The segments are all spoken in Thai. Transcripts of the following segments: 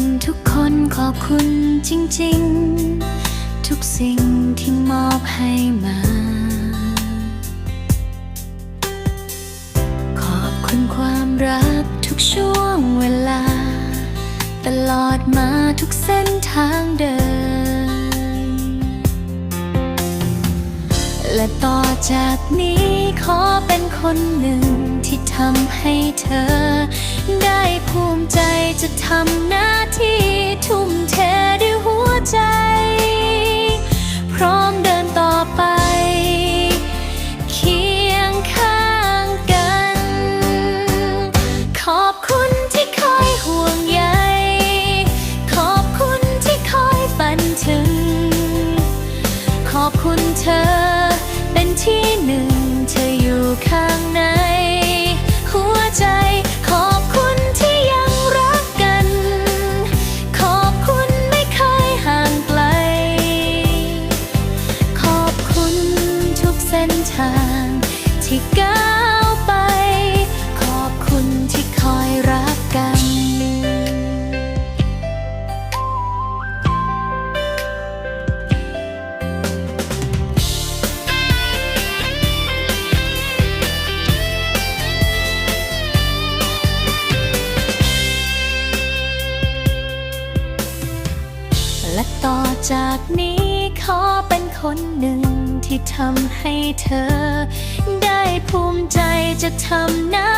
ณทุกคนขอบคุณจริง ๆ ทุกสิ่งที่มอบให้มา ขอบคุณความรักทุกช่วงเวลา ตลอดมาทุกเส้นทางเดิน และต่อจากนี้ขอเป็นคนหนึ่งที่ทำให้เธอ ได้ภูมิใจจะทำหน้ อบคุณเธอ อจากนี้ขอเป็นคนหนึ่งที่ทำให้เธอ ได้ภูมิใจจะทำหน้า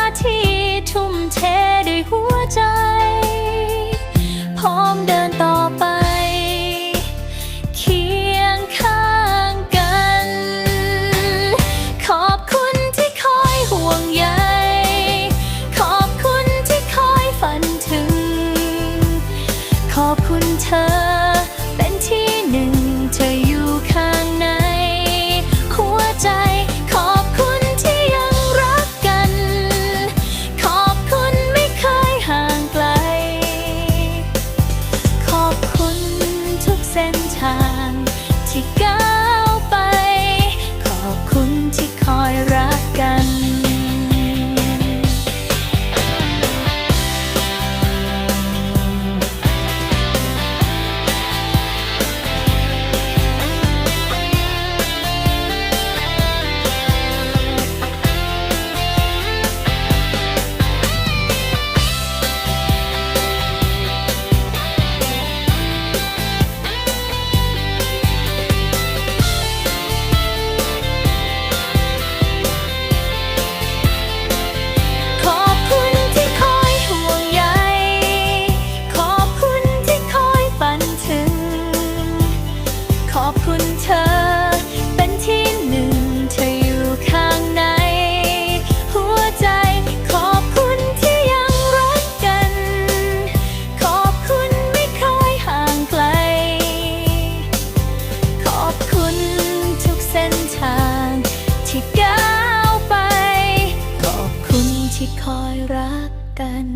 กัน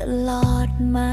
ตลอดมา